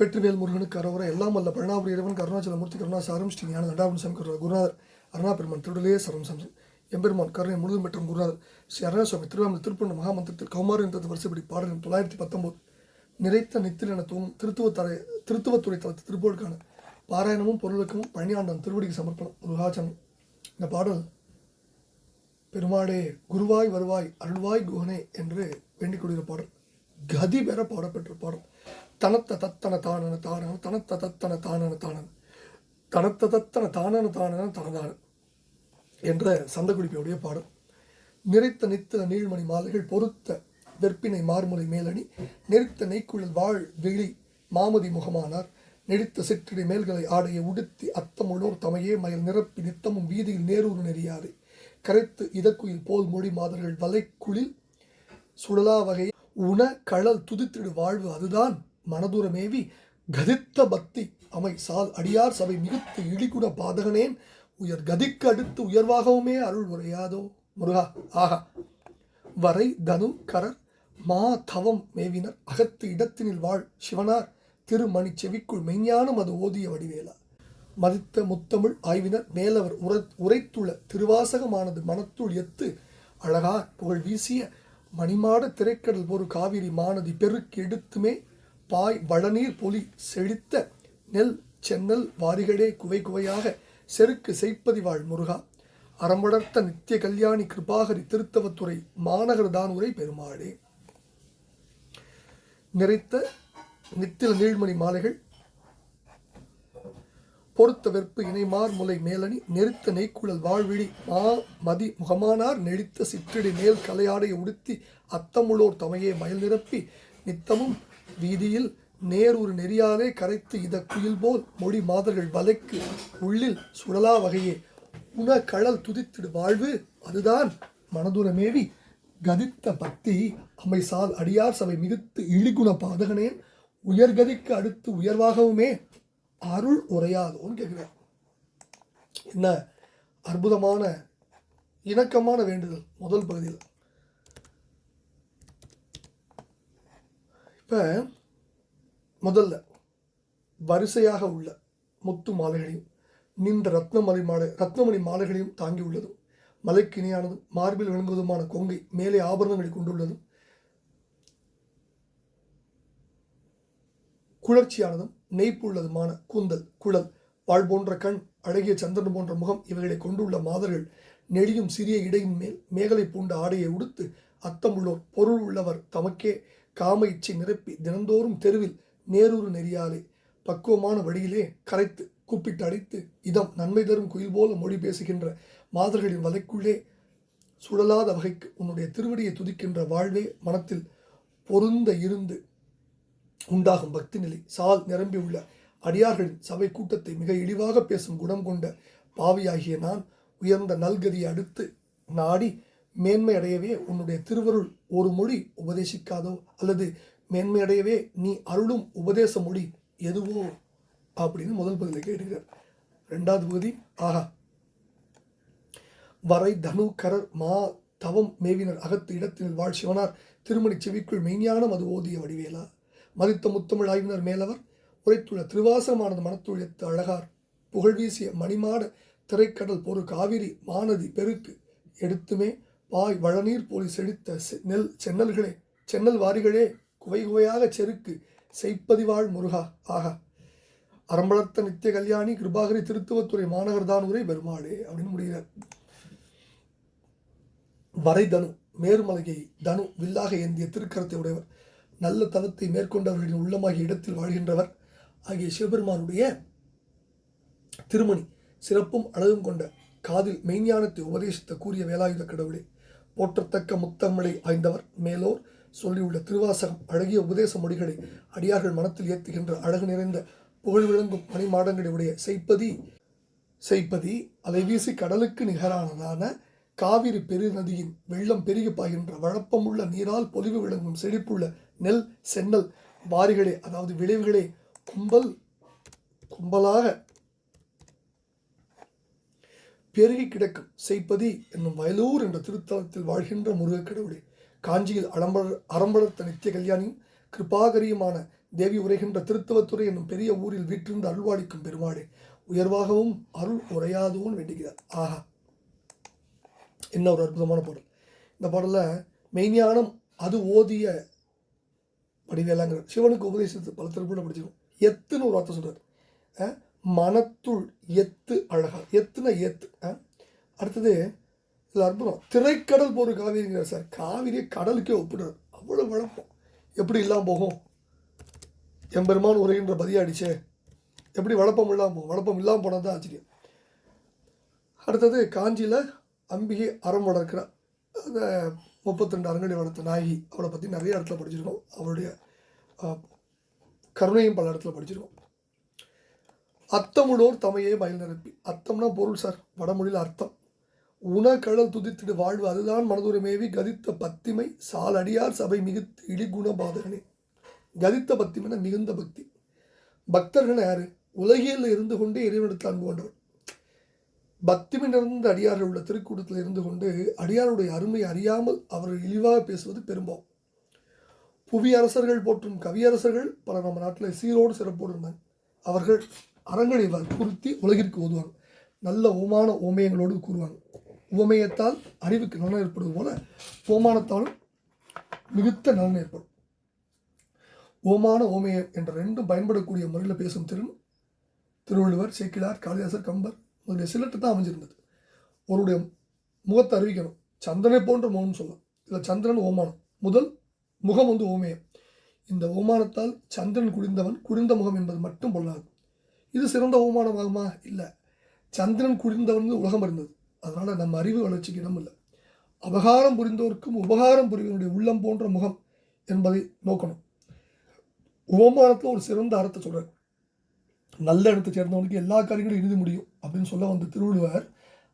வெற்றிவேல் முருகனுக்கு அரோவர எல்லாம் வல்ல பழனாபுரி இறைவன் கருணாச்சலமூர்த்தி கருணாசாரம் ஸ்ரீ ஞான தண்டாபன் சாமி கருணா குருநாதர் அருணா பெருமான் திருடலே சரம் சம்சன் எம்பெருமான் கருணை முழுதும் பெற்ற குருநாதர் ஸ்ரீ அருணாசுவாமி திருவாமல் திருப்பண்ண மகாமந்திரத்தில் கௌமாரி என்ற வருஷப்படி பாடல் தொள்ளாயிரத்தி பத்தொம்போது நிறைத்த நித்தில் என தூங்கும் திருத்துவத்தரை திருத்துவத்துறை தளத்து திருப்போருக்கான பாராயணமும் பொருளுக்கும் பழனியாண்டன் திருவடிக்கு சமர்ப்பணம். முருகாச்சனம் இந்த பாடல் பெருமாளே குருவாய் வருவாய் அருள்வாய் குகனே என்று வேண்டிக் கொள்கிற பாடல். கதி பெற பாடப்பெற்ற பாடம் தனத்த தத்தன தானன தானன தனத்த தத்தன தானன தானன் தனத்த தத்தன தானன தானன தனதான என்ற சந்தகுடிப்பியுடைய பாடம் நிறைத்த நித்தில நீள்மணி மாலைகள் பொருத்த வெற்பினை மார்முலை மேலணி நெறித்த நெய்க்குழல் வாழ் விழி மாமதி முகமானார் நெடித்த சிற்றடி மேல்களை ஆடைய உடுத்தி அத்தமுள்ளோர் தமையே மயல் நிரப்பி நித்தமும் வீதியில் நேரூர் நெறியாறு கரைத்து இதக்குயில் போல் மொழி மாதர்கள் வலைக்குளில் சுழலா வகை உண களல் துதித்திடு வாழ்வு அதுதான். மனதுரமேவி கதித்த பக்தி அமை சால் அடியார் சபை மிகுத்து இழிகுண பாதகனேன். உயர் கதிக்கு அடுத்து உயர்வாகவுமே அருள் உரையாதோ? முருகா ஆகா வரை தனு கரர் மா தவம் மேவினர் அகத்து இடத்தினில் வாழ் சிவனார். திருமணி செவிக்குள் மெய்ஞானம் அது ஓதிய வடிவேலா. மதித்த முத்தமிழ் ஆய்வினர் மேலவர் உர உரைத்துள்ள திருவாசகமானது மனத்துள் எத்து அழகார் புகழ் வீசிய மணிமாட திரைக்கடல் ஒரு காவிரி மானதி பெருக்கு எடுத்துமே பாய் வளநீர் பொலி செழித்த நெல் சென்னல் வாரிகளே குவை குவையாக செருக்கு செய்ப்பதிவாள் முருகா. அறம்படர்த்த நித்திய கல்யாணி கிருபாகரி திருத்தவத்துறை மாநகர் தானுரை பெருமாளே. நிறைத்த நித்தில நீழ்மணி மாலைகள் பொறுத்த வெற்பு இணைமார் முலை மேலணி நெருத்த நெய்க்குழல் வாழ்விழி மா மதி முகமானார் நெடித்த சிற்றடி மேல் கலையாடை உடுத்தி அத்தமுள்ளோர் தமையே மயில் நிரப்பி நித்தமும் வீதியில் நேர் ஒரு நெறியாலே கரைத்து இத குயில் போல் மொழி மாதர்கள் வலைக்கு உள்ளில் சுழலா வகையே. உண கழல் துதித்திடு வாழ்வு அதுதான். மனதுரமேவி கதித்த பக்தி அமைசால் அடியார் சபை மிகுத்து இழிகுண பாதகனேன். உயர்கதிக்கு அடுத்து உயர்வாகவுமே அருள் உரையாதோன்னு கேட்குறேன் என்ன அற்புதமான இணக்கமான வேண்டுதல் முதல் பகுதியில். இப்போ முதல்ல வரிசையாக உள்ள முத்து மாலைகளையும் நின்ற ரத்னமலை மாலை ரத்னமணி மாலைகளையும் தாங்கி உள்ளதும் மலைக்கு இணையானதும் மார்பில் விளங்குவதுமான கொங்கை மேலே ஆபரணங்களை கொண்டுள்ளதும் குளர்ச்சியானதும் நெய்ப்புள்ளதுமான கூந்தல் குழல் வாழ் போன்ற கண் அழகிய சந்திரன் போன்ற முகம் இவைகளை கொண்டுள்ள மாதர்கள் நெடியும் சிறிய இடையின் மேல் மேகலை பூண்ட ஆடையை உடுத்து அத்தமுள்ளோர் பொருள் உள்ளவர் தமக்கே காம இச்சை நிரப்பி தினந்தோறும் தெருவில் நேரூறு நெறியாலே பக்குவமான வழியிலே கரைத்து கூப்பிட்டு அடித்து இதம் நன்மை தரும் குயில் போல மொழி பேசுகின்ற மாதர்களின் வலைக்குள்ளே சுழலாத வகைக்கு உன்னுடைய திருவடியை துதிக்கின்ற வாழ்வே மனத்தில் பொருந்த இருந்து உண்டாகும் பக்தி நிலை சால் நிரம்பியுள்ள அடியார்களின் சபை கூட்டத்தை மிக இழிவாக பேசும் குணம் கொண்ட பாவியாகிய நான் உயர்ந்த நல்கதியை அடுத்து நாடி மேன்மை அடையவே உன்னுடைய திருவருள் ஒரு மொழி உபதேசிக்காதோ அல்லது மேன்மை அடையவே நீ அருளும் உபதேச மொழி எதுவோ அப்படின்னு முதல் பகுதியில் கேட்கிறார் ரெண்டாவது பகுதி ஆஹா. வரை தனு கரர் மா தவம் மேவினர் அகத்து இடத்தில் வாழ் சிவனார். திருமணி செவிக்குள் மெய்ஞானம் அது ஓதிய வடிவேலா. மதித்த முத்தமிழ் ஆய்வினர் மேலவர் உரைத்துள்ள திருவாசகமானது மனத்துழித்து அழகார். புகழ் வீசிய மணிமாட திரைக்கடல் பொறு காவிரி மானதி பெருக்கு எடுத்துமே பாய் வளநீர் போலி செழித்த செ- நெல் சென்னல்களே சென்னல் வாரிகளே குவை குவையாக செருக்கு செய்ப்பதிவாழ் முருகா. ஆகா. அறம்பளத்த நித்திய கல்யாணி கிருபாகரி திருத்துவத்துறை மாநகர்தான் உரை பெருமாளே அப்படின்னு முடிகிறார். வரை தனு மேருமலையை தனு வில்லாக ஏந்திய திருக்கரத்தை உடையவர் நல்ல தவத்தை மேற்கொண்டவர்களின் உள்ளமாகிய இடத்தில் வாழ்கின்றவர். ஆகிய சிவபெருமானுடைய திருமணி சிறப்பும் அழகும் கொண்ட காதில் மெய்ஞானத்தை உபதேசித்த கூறிய வேலாயுத கடவுளே போற்றத்தக்க முத்தமிழை ஆய்ந்தவர் மேலோர் சொல்லியுள்ள திருவாசகம் அழகிய உபதேச மொழிகளை அடியார்கள் மனத்தில் ஏத்துகின்ற அழகு நிறைந்த புகழ் விளங்கும் மணிமாடங்களுடைய செய்ப்பதி செய்ப்பதி அதை வீசி கடலுக்கு நிகரானதான காவிரி பெருநதியின் வெள்ளம் பெருகி பாய்கின்ற வழப்பமுள்ள நீரால் பொலிவு விளங்கும் செழிப்புள்ள நெல் சென்னல் பாரிகளே அதாவது விளைவுகளே கும்பல் கும்பலாக பெருகி கிடக்கும் செய்ப்பதி என்னும் வயலூர் என்ற திருத்தலத்தில் வாழ்கின்ற முருகக் கடவுளே. காஞ்சியில் அலம்பர அறம்பளத்த நித்திய கல்யாணியும் கிருபாகரியுமான தேவி உரைகின்ற திருத்தவத்துறை என்னும் பெரிய ஊரில் வீற்றிருந்து அருள்வாளிக்கும் பெருமாளே உயர்வாகவும் அருள் உரையாதவும் வேண்டுகிறார். ஆஹா. என்ன ஒரு அற்புதமான பாடல். இந்த பாடலில் மெய்ஞானம் அது ஓதிய வடிவேலாங்கிறார் சிவனுக்கு உபதேசித்து பல திருப்பூட படிச்சிருக்கோம். எத்துன்னு ஒரு வார்த்தை சொல்கிறார் மனத்துள் எத்து அழகா எத்துனா எத்து அடுத்தது இதில் அற்புதம். திரைக்கடல் போகிற காவிரிங்கிறார் சார். காவிரியை கடலுக்கே ஒப்பிடுறார். அவ்வளோ வழப்பம் எப்படி இல்லாமல் போகும்? எம்பெருமான் உரைகின்ற பதியாடிச்சே எப்படி வழப்பம் இல்லாமல் போகும் வழப்பம் இல்லாமல் போனால் தான் ஆச்சரியம். அடுத்தது காஞ்சியில் அம்பிகை அறம் வளர்க்கிறார். அந்த முப்பத்திரெண்டு அரங்கடி வளர்த்த நாயகி அவளை பற்றி நிறைய இடத்துல படிச்சிருக்கோம். அவளுடைய கருணையும் பல இடத்துல படிச்சிருக்கோம். அத்தமுடோர் தமையே மயில் நிரப்பி. அத்தம்னா பொருள் சார் வடமொழியில் அர்த்தம். உணக்கடல் துதித்திடு வாழ்வு அதுதான் மனதுரிமேவி கதித்த பத்திமை சாலடியார் சபை மிகுத்து இழிகுண பாதகனே. கதித்த பத்திமைனா மிகுந்த பக்தி. பக்தர்கள் யாரு? உலகியில் இருந்து கொண்டே இறைவனுக்கு அன்பு கொண்டவர். பக்திமை நிறைந்த அடியார்கள் உள்ள திருக்கூட்டத்தில் இருந்து கொண்டு அடியாருடைய அருமை அறியாமல் அவர்கள் இழிவாக பேசுவது பெரும்பாவம் புவி அரசர்கள் போற்றும் கவியரசர்கள் பல நம்ம நாட்டில் சீரோடு சிறப்போடு இருந்தாங்க அவர்கள் அறங்களை வற்புறுத்தி உலகிற்கு ஓதுவாங்க நல்ல ஓமான ஓமயங்களோடு கூறுவாங்க உவமயத்தால் அறிவுக்கு நலன் ஏற்படுவது போல ஓமானத்தாலும் மிகுத்த நலன் ஏற்படும். ஓமான ஓமயம் என்ற ரெண்டும் பயன்படக்கூடிய முறையில் பேசும் திறன் திருவள்ளுவர் சேக்கிழார் காளிதாசர் கம்பர் அதனுடைய சிலட்டு தான் அமைஞ்சிருந்தது. அவருடைய முகத்தை அறிவிக்கணும். சந்திரனை போன்ற முகம்னு சொல்லலாம். இதில் சந்திரன் ஓமானம். முதல் முகம் வந்து ஓமேயம். இந்த ஓமானத்தால் சந்திரன் குடிந்தவன் குடிந்த முகம் என்பது மட்டும் பொல்லாது இது சிறந்த ஓமானமாகுமா? இல்லை. சந்திரன் குடிந்தவன் உலகம் இருந்தது அதனால் நம்ம அறிவு வளர்ச்சிக்கு இடம் இல்லை. அபகாரம் புரிந்தோருக்கும் உபகாரம் புரிவனுடைய உள்ளம் போன்ற முகம் என்பதை நோக்கணும். ஓமானத்தில் ஒரு சிறந்த அறத்தை சொல்கிறார் நல்ல இடத்தை சேர்ந்தவனுக்கு எல்லா காரியங்களும் எழுதி முடியும் அப்படின்னு சொல்ல வந்த திருவள்ளுவர்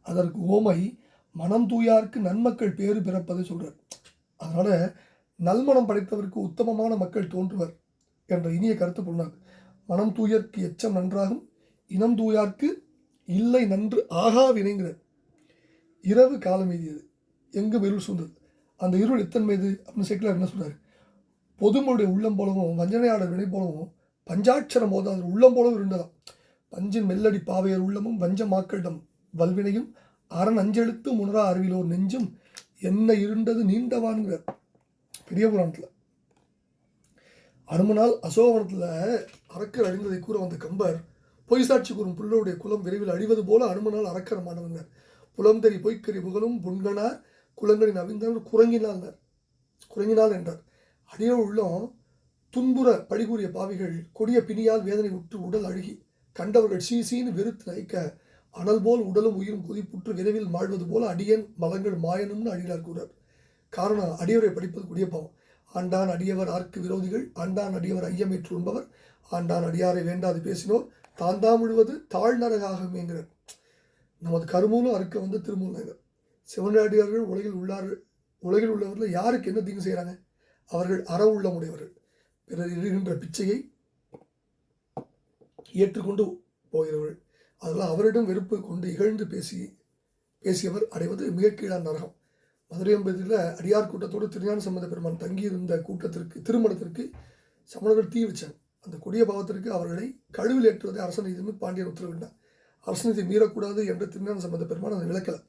அதற்கு ஓமை மனம் தூயாருக்கு நன்மக்கள் பேறு பிறப்பதை சொல்கிறார் அதனால் நல்மனம் படைத்தவருக்கு உத்தமமான மக்கள் தோன்றுவர் என்ற இனிய கருத்து பொருளாது மனம் தூயர்க்கு எச்சம் நன்றாகும் இனம் தூயார்க்கு இல்லை நன்று ஆகா வினைங்கிறார் இரவு காலம் எய்தியது எங்கும் இருள் சூழ்ந்தது? அந்த இருள் எத்தன் மீது? அப்படின்னு சேக்கிலார் என்ன சொல்கிறார் பொதுமொழிய உள்ளம் போலவும் வஞ்சனையாளர் வினை போலவும் பஞ்சாட்சரம் அது உள்ளம் போலவும் இருந்ததாம். பஞ்சின் மெல்லடி பாவையர் உள்ளமும் வஞ்சமாக்களிடம் வல்வினையும் அரண் அஞ்செழுத்து முனரா அறிவிலோர் நெஞ்சும் என்ன இருண்டது நீண்டவான்கிற பெரிய புராணத்தில். அனுமனால் அசோகவனத்தில் அரக்கர் அழிந்ததை கூற வந்த கம்பர் பொய் சாட்சி கூறும் புள்ளருடைய குலம் விரைவில் அழிவது போல அனுமனால் அரக்கரமானவங்க புலந்தறி பொய்க்கறி புகழும் புண்கனார் குலங்களின் அவிந்தனர் குரங்கினார் குரங்கினால் என்றார். அடியோ உள்ளம் துன்புற பழிகூறிய பாவிகள் கொடிய பிணியால் வேதனை உற்று உடல் அழுகி கண்டவர்கள் சீசீன்னு வெறுத்து நைக்க அனல் போல் உடலும் உயிரும் கொதிப்புற்று விரைவில் மாழ்வது போல அடியன் மலங்கள் மாயனும்னு அழிகிறார் கூறார் காரணம் அடியவரை படிப்பது கொடிய பாவம். ஆண்டான் அடியவர் ஆர்க்கு விரோதிகள் ஆண்டான் அடியவர் ஐயமேற்று உண்பவர் ஆண்டான் அடியாரை வேண்டாது பேசினோர் தாந்தாம் முழுவது தாழ்நரகாகமேங்கிறார் நமது கருமூலம் அறுக்க வந்து திருமூலர் சிவனடியார்கள் உலகில் உள்ளார்கள் உலகில் உள்ளவர்கள் யாருக்கு என்ன தீங்கு செய்கிறாங்க அவர்கள் அற உள்ளமுடையவர்கள் பிறர் இடுகின்ற பிச்சையை ஏற்றுக்கொண்டு போகிறவர்கள் அதெல்லாம் அவரிடம் வெறுப்பு கொண்டு இகழ்ந்து பேசி பேசியவர் அடைவது மிக கீழான நரகம். என்பதில் அடியார் கூட்டத்தோடு திருஞான சம்பந்த பெருமான் தங்கியிருந்த கூட்டத்திற்கு திருமணத்திற்கு சமணர்கள் தீ வச்சாங்க அந்த கொடிய பாவத்திற்கு அவர்களை கழுவில் ஏற்றுவதை அரசநீதினு பாண்டியன் உத்தரவிட்டார் அரசநீதி மீறக்கூடாது என்று திருஞான சம்பந்த பெருமான் அதை விளக்கலை.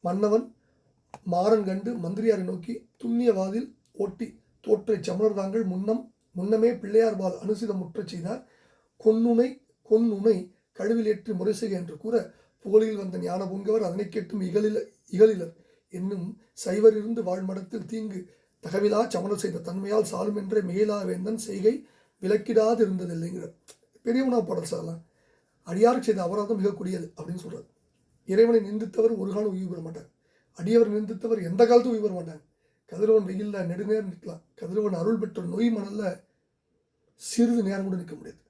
மன்னவன் மாறன் கண்டு மந்திரியாரை நோக்கி துண்ணியவாதில் ஓட்டி தோற்றை சமணர் தாங்கள் முன்னம் முன்னமே பிள்ளையார்பால் அனுசிதம் முற்றச் செய்தார். கொன்னுனை கொன்னுனை கழுவில் ஏற்றி முறைசெய்க என்று கூற புகழில் வந்த ஞான பொங்கவர் அதனை கேட்டும் இகலில இகலிலர். என்னும் சைவர் இருந்து வாழ்மடத்தில் தீங்கு தகவிலா சமணம் செய்த தன்மையால் சாலும் என்றே மேலா செய்கை விலக்கிடாது இருந்ததில்லைங்கிறார் பெரியவனா பாடல் சார்லாம் அடியாருக்கு செய்த அபராதம் மிக கூடியது அப்படின்னு சொல்கிறார் இறைவனை நிந்தித்தவர் ஒரு காலம் உயிர் பெற மாட்டார். அடியவர் நிந்தித்தவர் எந்த காலத்தும் உயிர் பெற மாட்டாங்க கதிரவன் வெயில்ல நெடுநேரம் நிற்கலாம். கதிரவன் அருள் பெற்ற நோய் மணல்ல சிறிது நேரம் கூட நிற்க முடியாது.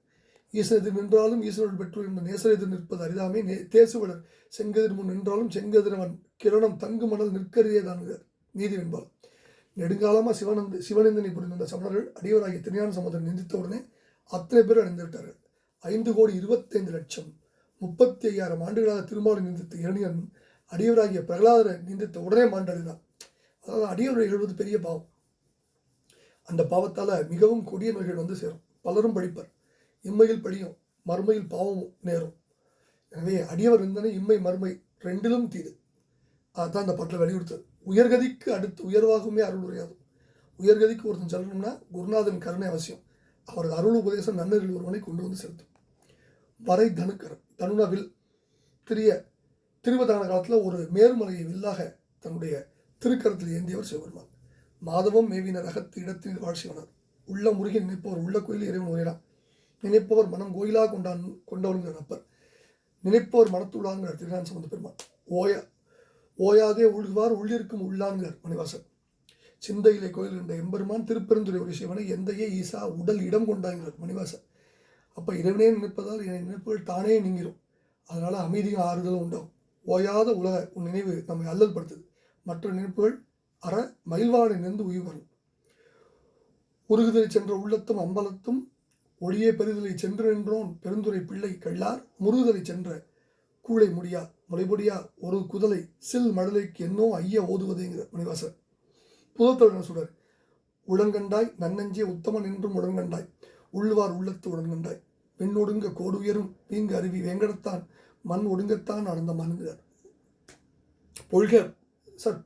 ஈசன் எதிர் நின்றாலும் ஈசனோடு பெற்றோர் என்ற நேசர் எதிர் நிற்பது அரிதாமே. நே தேசுவலர் செங்கதிர் முன் நின்றாலும் செங்கதிரவன் கிரணம் தங்கு மணல் நிற்கறியதானுகிறார் நீதி வெண்பால் நெடுங்காலமாக சிவனந்த சிவநந்தனை புரிந்த சமணர்கள் அடியோராகிய திருஞான சம்பந்தன் நிந்தித்த உடனே அத்தனை பேர் அடைந்து விட்டார்கள் ஐந்து கோடி இருபத்தைந்து லட்சம் முப்பத்தி ஐயாயிரம் ஆண்டுகளாக திருமாலை நிந்தித்த இரணியன் அடியவராகிய பிரகலாதரை நிந்தித்த உடனே மாண்டடைந்தான் அதாவது அடியவரை வந்து பெரிய பாவம். அந்த பாவத்தால் மிகவும் கொடிய நோய்கள் வந்து சேரும். பலரும் படிப்பர். இம்மையில் படியும் மறுமையில் பாவமும் நேரும். எனவே அடியவர் இருந்தன இம்மை மறுமை ரெண்டிலும் தீது. அதுதான் அந்த பாட்டில் வலியுறுத்தது. உயர்கதிக்கு அடுத்து உயர்வாகவுமே அருள் உரையாது உயர்கதிக்கு ஒருத்தன் செல்லணும்னா குருநாதன் கருணை அவசியம். அவரது அருள் உபதேசம் நன்னரில் ஒருவனை கொண்டு வந்து செலுத்தும். வரை தனுக்கரம் தனுனா வில் திரிய திருவதான காலத்தில் ஒரு மேருமலையை வில்லாக தன்னுடைய திருக்கரத்தில் ஏந்தியவர் சிவபெருமான். மாதவம் மேவினர் அகத்து இடத்தில் வாழ்ச்சிவனார் உள்ள முருகி நினைப்பவர் உள்ள கோயில் இறைவன் உரையினார். நினைப்பவர் மனம் கோயிலாக கொண்டான் கொண்டவருங்கிற அப்பர். நினைப்பவர் மனத்துள்ளாங்கிற திருநான் சம்பந்த பெருமான். ஓயா ஓயாதே உள்குவார் உள்ளிருக்கும் உள்ளான்கிறார் மணிவாசன். சிந்தையிலே கோயில் என்ற எம்பெருமான் திருப்பெருந்துறை ஒரு சிவனை எந்தையே ஈசா உடல் இடம் கொண்டாங்கிறார் மணிவாசன். அப்போ இறைவனே நினைப்பதால் என் நினைப்புகள் தானே நீங்கிரும். அதனால் அமைதியும் ஆறுதலும் உண்டாகும். ஓயாத உலக உன் நினைவு நம்மை அல்லல் படுத்துது மற்ற நினைப்புகள் அற மயில்வாடை நின்று உயிர் வரும் உருகுதலை சென்ற உள்ளத்தும் அம்பலத்தும் ஒளியே பெருதலை சென்று நின்றோன் பெருந்துரை பிள்ளை கள்ளார். முருகுதலை சென்ற கூளை முடியா முளைபொடியா ஒரு குதலை சில் மடலைக்கு என்னோ ஐய ஓதுவதுங்கிற மணிவாசர். புதத்தொழில் சுடர் உடன்கண்டாய் நன்னஞ்சே உத்தமன் என்றும் உடன்கண்டாய். உள்ளுவார் உள்ளத்து உடன்கண்டாய். பெண்ணொடுங்க கோடு உயரும் பீங்கு அருவி வேங்கடத்தான் மண் ஒடுங்கத்தான் நடந்த மனுங்கிறார் பொய்க சார்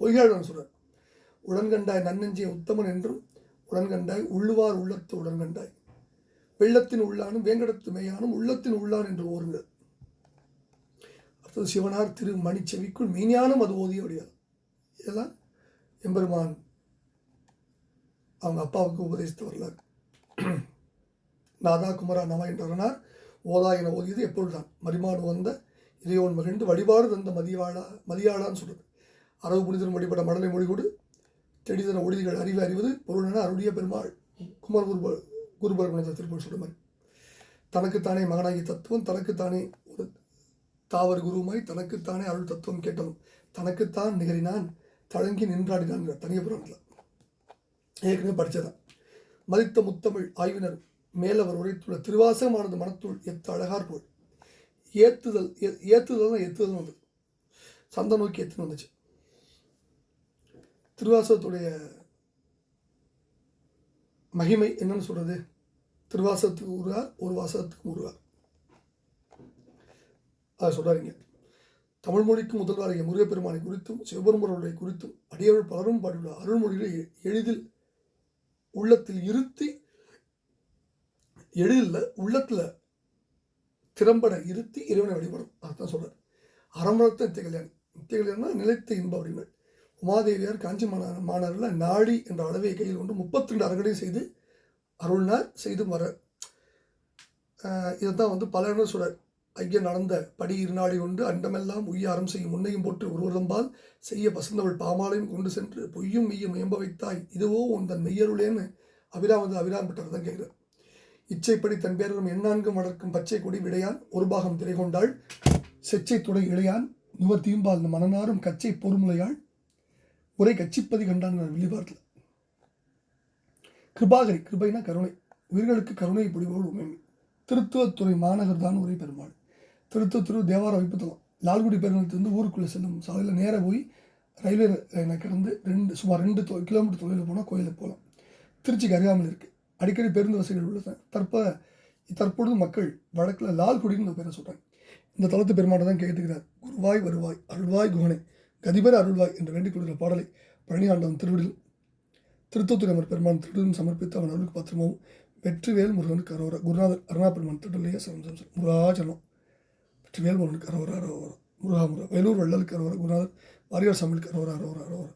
பொய்காடன் சொல்கிறார் உடன்கண்டாய் நன்னெஞ்சிய உத்தமன் என்றும் உடன்கண்டாய் உள்ளுவார் உள்ளத்து உடன்கண்டாய். வெள்ளத்தின் உள்ளானும் வேங்கடத்து மேயானும் உள்ளத்தின் உள்ளான் என்று ஓருங்கள். அடுத்தது சிவனார் திரு மணிச்செவிக்குள் மெய்ஞானம் அது ஓதிய வடிவார் இதெல்லாம் எம்பெருமான் அவங்க அப்பாவுக்கு உபதேசித்து வரலார் நாதா குமரா நம என்றவனார் ஓதா என ஓதியது எப்பொழுதுதான். மரிமாடு வந்த இறைவன் மகிழ்ந்து வழிபாடு தந்த மதியாளா மதியாளான்னு சொல்கிறது அரவு புனிதன் வழிபட மடலை மொழிகொடு செடிதன ஒளிதிகள் அறிவு அறிவது பொருளென அருளிய பெருமாள் குமர் குருப குருபர் குணத்தை திருப்பூர் சொல்ற மாதிரி. தனக்குத்தானே மகனாகிய தத்துவம் தனக்குத்தானே ஒரு தாவர் குருமாய் தனக்குத்தானே அருள் தத்துவம் கேட்டவன். தனக்குத்தான் நிகரினான் தழங்கி நின்றாடினான் தனிய புராணத்தில். ஏற்கனவே படித்ததான் மதித்த முத்தமிழ் ஆய்வினர் மேலவர் உரைத்துள்ள திருவாசகமானது மனத்துள் எத்து அழகார் போல். ஏத்துதல் ஏ- ஏத்துதல் தான் எத்துதல் வந்தது. சந்த நோக்கி எத்துன்னு வந்துச்சு. திருவாசகத்துடைய மகிமை என்னன்னு சொல்கிறது திருவாசகத்துக்கு உருவார் ஒரு வாசகத்துக்கு உருவார். அதை சொல்கிறாருங்க தமிழ் மொழிக்கு முதல்வராகிய முருகப்பெருமானை குறித்தும் சிவபெருமானுடைய குறித்தும் அடியவர்கள் பலரும் பாடியுள்ள அருள்மொழிகளை எளிதில் உள்ளத்தில் இருத்தி எளிதில் உள்ளத்தில் திறம்பட இருத்தி இறைவனை வழிபடும். அதுதான் சொல்கிறார் அறமரத்தை நித்திய கல்யாணம். நித்திய கல்யாணம்னா நிலைத்த இன்பம் அப்படின்னு உமாதேவியார் காஞ்சி மாந மாநகரில் நாடி என்ற அளவை கையில் கொண்டு முப்பத்தி ரெண்டு அறகடை செய்து அருள்னார் செய்து வர. இதைத்தான் வந்து பல இடங்கள் சொல்றார். ஐயன் நடந்த படி இருநாடி கொண்டு அண்டமெல்லாம் உய்ய அறம் செய்யும் முன்னையும் போட்டு ஒருவரம்பால் செய்ய பசந்தவள் பாமாலையும் கொண்டு சென்று பொய்யும் மெய்யும் மேம்ப வைத்தாய். இதுவோ உன் தன் மெய்யருளேன்னு அபிராம் வந்து அபிராம் பெற்றார் தான் இச்சைப்படி தன் பேரரும் எண்ணான்கும் வளர்க்கும் பச்சை கொடி விடையான். ஒரு பாகம் திரை கொண்டாள். செச்சை துடை இளையான் நுவர் தீம்பால் மனநாரும் கச்சை பொறுமுலையாள். உரை கச்சிப்பதி கண்டான் வெளிப்பாட்டில் கிருபாகரி கிருபைனா கருணை. உயிர்களுக்கு கருணை பொடிவோடு உண்மை திருத்துவத்துறை மாநகர் தான் உரை பெருமாள். திருத்துவத்துறை தேவார வைப்புத்தலம் லால்குடி பேருந்துலேருந்து ஊருக்குள்ளே செல்லும். சாலையில் நேராக போய் ரயில்வே லைனை கடந்து ரெண்டு சுமார் ரெண்டு தொ- கிலோமீட்டர் தொலைவில் போனால் கோயிலுக்கு போகலாம் திருச்சிக்கு அருகாமல் இருக்குது அடிக்கடி பேருந்து வசதிகள் உள்ளது. தற்ப தற்பொழுது மக்கள் வழக்கில் லால்குடின்னு பேரை சொல்கிறாங்க இந்த தளத்து பெருமாட்டை தான் கேட்டுக்கிறார். குருவாய் வருவாய் அருள்வாய் குகனை. கதிபர அருள்வாய் என்று வேண்டிக் கொள்கிற பாடலை பழனி ஆண்டவன் திருவிடில் திருத்தத்துறை அமர் பெருமான் திருடன் சமர்ப்பித்து அவன் அருளுக்கு பாத்திரமாவும் வெற்றிவேல் முருகனுக்கு அரோரா குருநாதர் அருணா பெருமான் திருடலையே சரம் சரம் முருகாச்சலம் வெற்றிவேல் முருகனுக்கு அரோரா அரோரா முருகா முருகா வேலூர் வள்ளலுக்கு அரோரா குருநாதர் வாரியார் சாமிக்கு அரோரா அரோரா அரோரா.